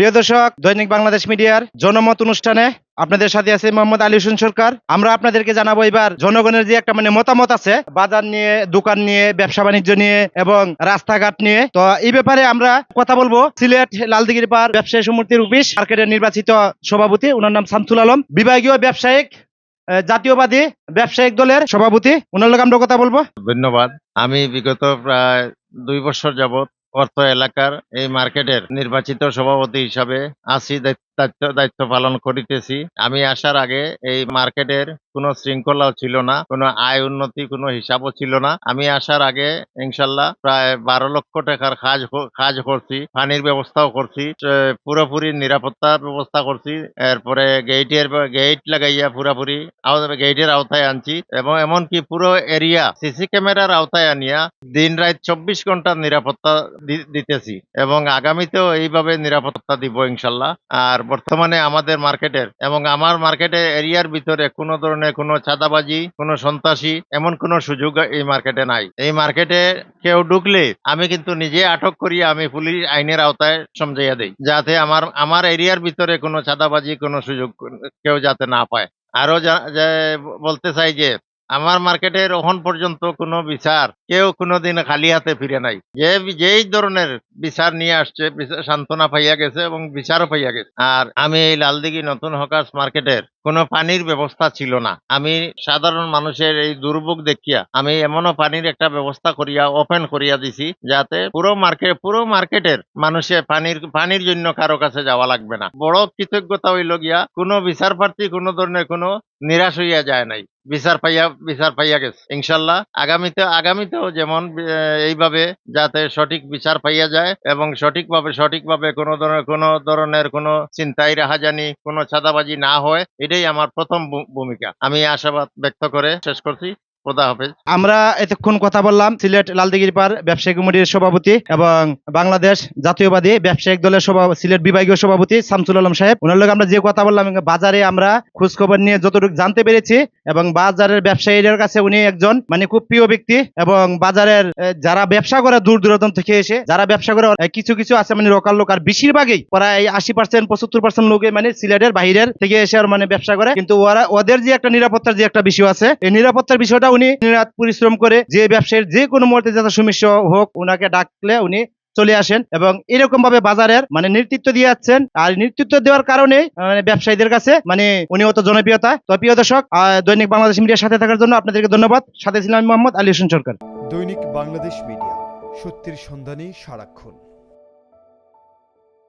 প্রিয় দর্শক, দৈনিক বাংলাদেশ মিডিয়ার জনমত অনুষ্ঠানে আপনাদের সাথে আছে মোহাম্মদ আলী হোসেন সরকার। আমরা আপনাদেরকে জানাব এবার জনগণের যে একটা মানে মতামত আছে, বাজার নিয়ে, দোকান নিয়ে, ব্যবসা বাণিজ্য নিয়ে এবং রাস্তাঘাট নিয়ে। তো এই ব্যাপারে আমরা কথা বলব সিলেট লালদিগির পার ব্যবসায়ী সমিতির অফিস মার্কেটের নির্বাচিত সভাপতি, ওনার নাম শামসুল আলম। বিভাগীয় ব্যবসায়িক জাতীয়বাদী ব্যবসায়িক দলের সভাপতি, ওনার লোক আমরা কথা বলব। ধন্যবাদ। আমি বিগত প্রায় দুই বছর যাবত অর্থ এলাকার এই মার্কেটের নির্বাচিত সভাপতি হিসাবে আছি দায়িত্ব পালন করিতেছি। আমি আসার আগে এই মার্কেটের কোনো শৃঙ্খলাও ছিল না, কোনো আয় উন্নতি, কোনো হিসাবও ছিল না। আমি আসার আগে ইনশাল্লাহ প্রায় বারো লক্ষ টাকার কাজ কাজ করছি, পানির ব্যবস্থাও করছি পুরোপুরি নিরাপত্তার ব্যবস্থা করছি। এরপরে গেইটের, গেইট লাগাইয়া পুরাপুরি গেইটের আওতায় আনছি এবং এমনকি পুরো এরিয়া সিসি ক্যামেরার আওতায় আনিয়া দিন রাত চব্বিশ ঘণ্টার নিরাপত্তা দিতেছি এবং আগামীতেও এইভাবে নিরাপত্তা দিব ইনশাল্লাহ। আর বর্তমানে আমাদের মার্কেটের এবং আমার মার্কেটের এরিয়ার ভিতরে কোনো ধরনের কোনো চাঁদাবাজি, কোনো সন্ত্রাসী এমন কোনো সুযোগ এই মার্কেটে নাই। এই মার্কেটে কেউ ঢুকলে আমি কিন্তু নিজে আটক করিয়া আমি পুলিশ আইনের আওতায় সমঝাইয়া দেই। যাতে আমার আমার এরিয়ার ভিতরে কোনো চাঁদাবাজি, কোনো সুযোগ কেউ যাতে না পায়। আরও বলতে চাই যে আমার মার্কেটের এখন পর্যন্ত কোনো বিচার কেউ কোনোদিন খালি হাতে ফিরে নাই। যে যেই ধরনের বিচার নিয়ে আসছে সান্ত্বনা পাইয়া গেছে এবং বিচারও পাইয়া গেছে। আর আমি এই লালদিঘি নতুন হকার্স মার্কেটের কোনো পানির ব্যবস্থা ছিল না। আমি সাধারণ মানুষের এই দুর্ভোগ দেখিয়া আমি এমনও পানির একটা ব্যবস্থা করিয়া ওপেন করিয়া দিছি যাতে পুরো মার্কেট পুরো মার্কেটের মানুষে পানির পানির জন্য কারও কাছে যাওয়া লাগবে না। বড় কৃতজ্ঞতা হইল গিয়া কোনো বিচার প্রার্থী কোনো ধরনের কোনো নিরাশ হইয়া যায় নাই। বিচার পাইয়া বিচার পাইয়া গেছে। ইনশাল্লাহ আগামীতে, আগামীতেও যেমন এইভাবে যাতে সঠিক বিচার পাইয়া যায় এবং সঠিকভাবে সঠিকভাবে কোনো ধরনের কোনো ধরনের কোনো চিন্তাই রাহাজানি, কোনো ছাদাবাজি না হয়, এটাই আমার প্রথম ভূমিকা। আমি আশাবাদ ব্যক্ত করে শেষ করছি। খোদা হাফেজ। আমরা এতক্ষণ কথা বললাম সিলেট লালদিগির পার ব্যবসায়িক কমিটির সভাপতি এবং বাংলাদেশ জাতীয়বাদী ব্যবসায়িক দলের সভা সিলেট বিভাগীয় সভাপতি শামসুল আলম সাহেব। ওনার লোক আমরা যে কথা বললাম বাজারে আমরা খোঁজ খবর নিয়ে যতটুকু জানতে পেরেছি, এবং বাজারের ব্যবসায়ীদের কাছে উনি একজন মানে খুব প্রিয় ব্যক্তি, এবং বাজারের যারা ব্যবসা করে দূর দূরান্ত থেকে এসে, যারা ব্যবসা করে কিছু কিছু আছে মানে লোকাল লোক, আর বেশিরভাগই প্রায় আশি পার্সেন্ট পঁচাত্তর পার্সেন্ট লোকে মানে সিলেটের বাইরের থেকে এসে আর মানে ব্যবসা করে। কিন্তু ওরা, ওদের যে একটা নিরাপত্তার যে একটা বিষয় আছে, এই নিরাপত্তার বিষয়টা উনি দিনরাত পরিশ্রম করে যে ব্যবসায়ীর যে কোনো মুহূর্তে যাতে সমস্যা হোক ওনাকে ডাকলে উনি চলে আসেন এবং এরকম ভাবে বাজারের মানে নেতৃত্ব দিয়ে যাচ্ছেন। আর নেতৃত্ব দেওয়ার কারণে মানে ব্যবসায়ীদের কাছে মানে উনি অত জনপ্রিয়তা। তো প্রিয় দর্শক দৈনিক বাংলাদেশ মিডিয়ার সাথে থাকার জন্য আপনাদেরকে ধন্যবাদ। সাথে ছিলাম মোহাম্মদ আলী হোসেন সরকার। দৈনিক বাংলাদেশ মিডিয়া, সত্যের সন্ধানে সারাক্ষণ।